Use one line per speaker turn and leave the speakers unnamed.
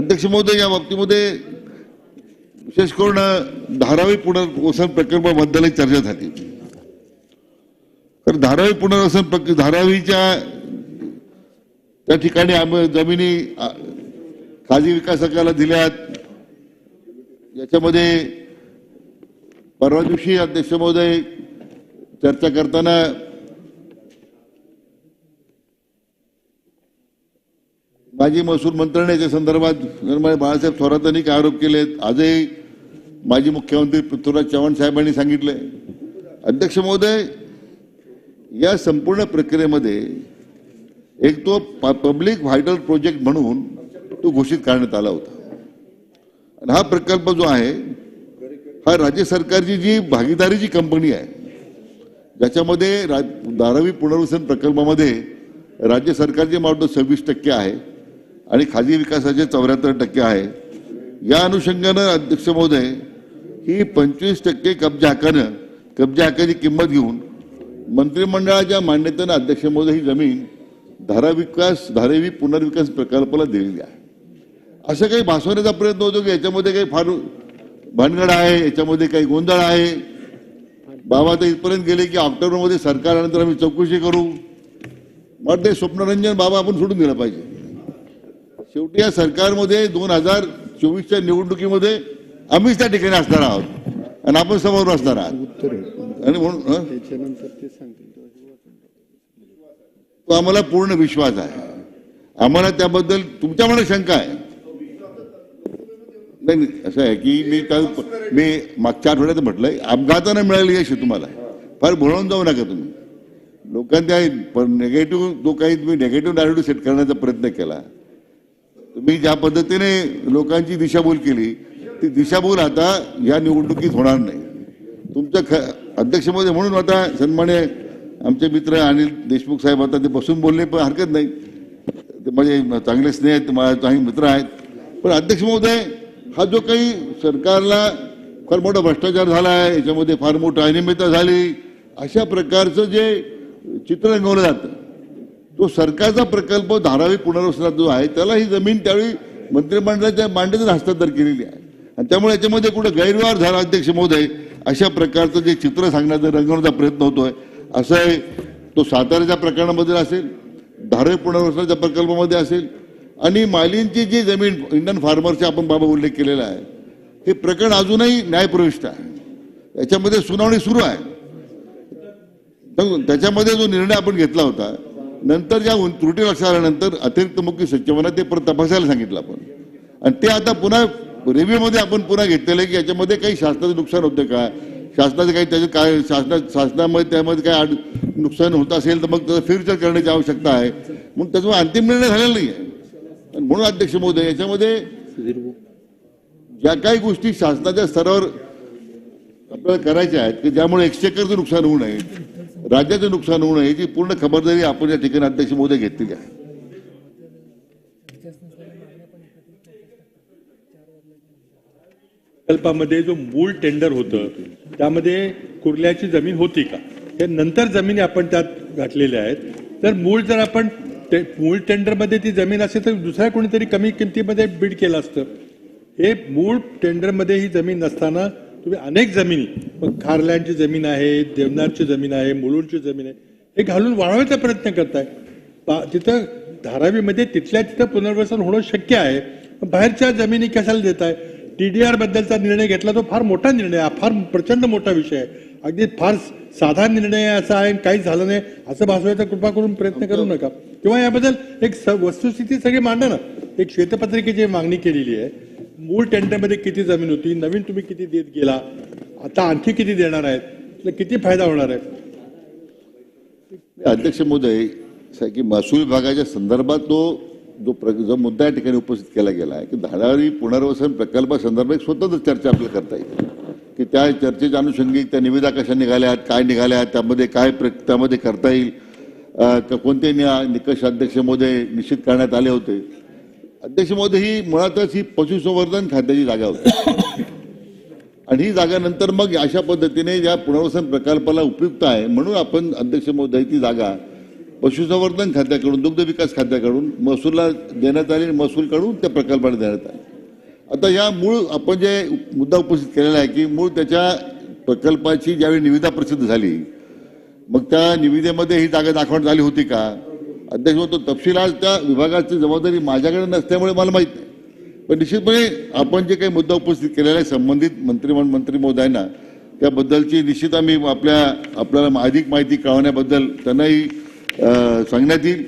अध्यक्ष महोदय या बाबतीमध्ये विशेष करून धारावी पुनर्वसन प्रकल्पाबद्दल चर्चा झाली तर धारावी पुनर्वसन प्रक धारावीच्या त्या ठिकाणी आम्ही जमिनी खाजगी विकासकाला दिल्यात. याच्यामध्ये परवा दिवशी अध्यक्ष महोदय चर्चा करताना माजी महसूल मंत्रणेच्या संदर्भात बाळासाहेब थोरातांनी काय आरोप केले आहेत आजही माजी मुख्यमंत्री पृथ्वीराज चव्हाण साहेबांनी सांगितलंय. अध्यक्ष महोदय या संपूर्ण प्रक्रियेमध्ये एक तो पब्लिक व्हायटल प्रोजेक्ट म्हणून तो घोषित करण्यात आला होता. आणि हा प्रकल्प जो आहे हा राज्य सरकारची जी भागीदारीची कंपनी आहे ज्याच्यामध्ये रा धारावी पुनर्वसन प्रकल्पामध्ये राज्य सरकारचे मावट सव्वीस टक्के आहे. आणि खाजगी विकासाचे चौऱ्याहत्तर टक्के आहे. या अनुषंगानं अध्यक्ष महोदय ही पंचवीस टक्के कब्जा हक्कानं कब्जा हक्काची किंमत घेऊन मंत्रिमंडळाच्या मान्यतेनं अध्यक्ष महोदय ही जमीन धारा विकास धारावी पुनर्विकास प्रकल्पाला दिलेली आहे. असं काही भासवण्याचा प्रयत्न होतो की याच्यामध्ये काही फार भानगड आहे याच्यामध्ये काही गोंधळ आहे? बाबा तर इथपर्यंत गेले की ऑक्टोबरमध्ये सरकार आल्यानंतर आम्ही चौकशी करू. मग ते स्वप्नरंजन बाबा आपण सोडून दिलं पाहिजे. शेवटी या सरकारमध्ये दोन हजार चोवीसच्या निवडणुकीमध्ये आम्हीच त्या ठिकाणी असणार आहोत. आणि आपण समोर असणार आहात. आणि म्हणून
ते
आम्हाला पूर्ण विश्वास आहे. आम्हाला त्याबद्दल तुमच्या मनात शंका आहे. नाही नाही, असं आहे की मी त्या मी मागच्या आठवड्यात म्हटलंय अपघातानं मिळाली यश तुम्हाला. फार भळून जाऊ नका तुम्ही. लोकांच्या नेगेटिव्ह जो काही तुम्ही नेगेटिव्ह नॅरेटिव्ह सेट करण्याचा प्रयत्न केला मी ज्या पद्धतीने लोकांची दिशाभूल केली ती दिशाभूल आता या निवडणुकीत होणार नाही. तुमचं ख अध्यक्षमध्ये म्हणून आता सन्मान्य आमचे मित्र अनिल देशमुख साहेब आता ते बसून बोलले पण हरकत नाही. ते माझे चांगले स्नेह आहेत माझे चांगले मित्र आहेत. पण अध्यक्ष महोदय हा जो काही सरकारला फार मोठा भ्रष्टाचार झाला आहे याच्यामध्ये फार मोठं अनियमितता झाली अशा प्रकारचं जे चित्र रंगवलं जातं तो सरकारचा प्रकल्प धारावी पुनर्वसनात जो आहे त्याला ही जमीन त्यावेळी मंत्रिमंडळाच्या मांडणीतून हस्तांतर केलेली आहे. आणि त्यामुळे याच्यामध्ये कुठं गैरव्यवहार झाला अध्यक्ष महोदय अशा प्रकारचं जे चित्र सांगण्याचा रंगवण्याचा प्रयत्न होतोय असं आहे. तो साताऱ्याच्या प्रकरणामध्ये असेल धारावी पुनर्वसनाच्या प्रकल्पामध्ये असेल आणि मालींची जी जमीन इंडियन फार्मरचे आपण बाबा उल्लेख केलेला आहे हे प्रकरण अजूनही न्यायप्रविष्ट आहे. याच्यामध्ये सुनावणी सुरू आहे. तर त्याच्यामध्ये जो निर्णय आपण घेतला होता नंतर ज्या त्रुटी लक्षात आल्यानंतर अतिरिक्त मुख्य सचिवांना ते परत तपासायला सांगितलं आपण. आणि ते आता पुन्हा रिव्ह्यूमध्ये आपण पुन्हा घेतलेलं आहे की याच्यामध्ये काही शासनाचं नुकसान होतं का? शासनाचं काही त्याचं काय शासना शासनामध्ये त्यामध्ये काय आड- नुकसान होत असेल तर मग त्याचं फ्युचर करण्याची आवश्यकता आहे. म्हणून त्याच्यामुळे अंतिम निर्णय झालेला नाही आहे आणि म्हणून अध्यक्ष महोदय याच्यामध्ये ज्या काही गोष्टी शासनाच्या स्तरावर आपल्याला करायच्या आहेत की ज्यामुळे एक्सचेकरचं नुकसान होऊ नये राज्याचं नुकसान होऊ नये याची पूर्ण खबरदारी आपण या ठिकाणी अध्यक्ष मोदी घेतलेली आहे.
प्रकल्पामध्ये जो मूळ टेंडर होतं त्यामध्ये कुर्ल्याची जमीन होती का? हे नंतर जमिनी आपण त्यात घातलेल्या आहेत. तर मूळ जर आपण ते- मूळ टेंडरमध्ये ती जमीन असेल तर दुसऱ्या कोणीतरी कमी किमतीमध्ये बिड केलं असतं. हे मूळ टेंडरमध्ये ही जमीन नसताना तुम्ही अनेक जमिनी मग खारलँडची जमीन आहे देवनारची जमीन आहे मुलुंडची जमीन आहे हे घालून वाढवायचा प्रयत्न करताय. पा- तिथं धारावीमध्ये तिथल्या तिथं पुनर्वसन होणं शक्य आहे. बाहेरच्या जमिनी कशाला देत आहे टी डी आरबद्दलचा निर्णय घेतला तो फार मोठा निर्णय आहे फार प्रचंड मोठा विषय आहे. अगदी फार साधा निर्णय असा आहे आणि काहीच झालं नाही असं भासवायचा कृपा करून प्रयत्न करू नका. किंवा याबद्दल एक स- वस्तुस्थिती सगळी मांडा ना. एक श्वेतपत्रिकेची मागणी केलेली आहे. मूळ टेंडरमध्ये किती जमीन होती नवीन तुम्ही किती देत गेला आता आणखी किती देणार आहेत किती फायदा होणार आहे?
अध्यक्ष महोदय की महसूल विभागाच्या संदर्भात तो जो प्र जो मुद्दा या ठिकाणी उपस्थित केला गेला आहे की धारावी पुनर्वसन प्रकल्पासंदर्भात एक स्वतंत्र चर्चा आपल्याला करता येईल. की त्या चर्चेच्या अनुषंगिक त्या निविदा कशा निघाल्या आहेत काय निघाल्या आहेत त्यामध्ये काय प्र त्यामध्ये करता येईल. कोणते निकष अध्यक्ष महोदय निश्चित करण्यात आले होते? अध्यक्ष महोदय ही मुळातच ही पशुसंवर्धन खात्याची जागा होती. आणि ही जागा नंतर मग अशा पद्धतीने या पुनर्वसन प्रकल्पाला उपयुक्त आहे म्हणून आपण अध्यक्ष महोदय ती जागा पशुसंवर्धन खात्याकडून दुग्ध विकास खात्याकडून महसूलला देण्यात आले आणि महसूल काढून त्या प्रकल्पाला देण्यात आले. आता या मूळ आपण जे मुद्दा उपस्थित केलेला आहे की मूळ त्याच्या प्रकल्पाची ज्यावेळी निविदा प्रसिद्ध झाली मग त्या निविदेमध्ये ही जागा दाखवण्यात आली होती का? अध्यक्ष होतो. तपशील आज त्या विभागाची जबाबदारी माझ्याकडे नसल्यामुळे मला माहीत नाही. पण निश्चितपणे आपण जे काही मुद्दा उपस्थित केलेला आहे संबंधित मंत्री मंत्री महोदयांना त्याबद्दलची निश्चित आम्ही आपल्या आपल्याला अधिक माहिती कळवण्याबद्दल त्यांनाही सांगण्यात येईल.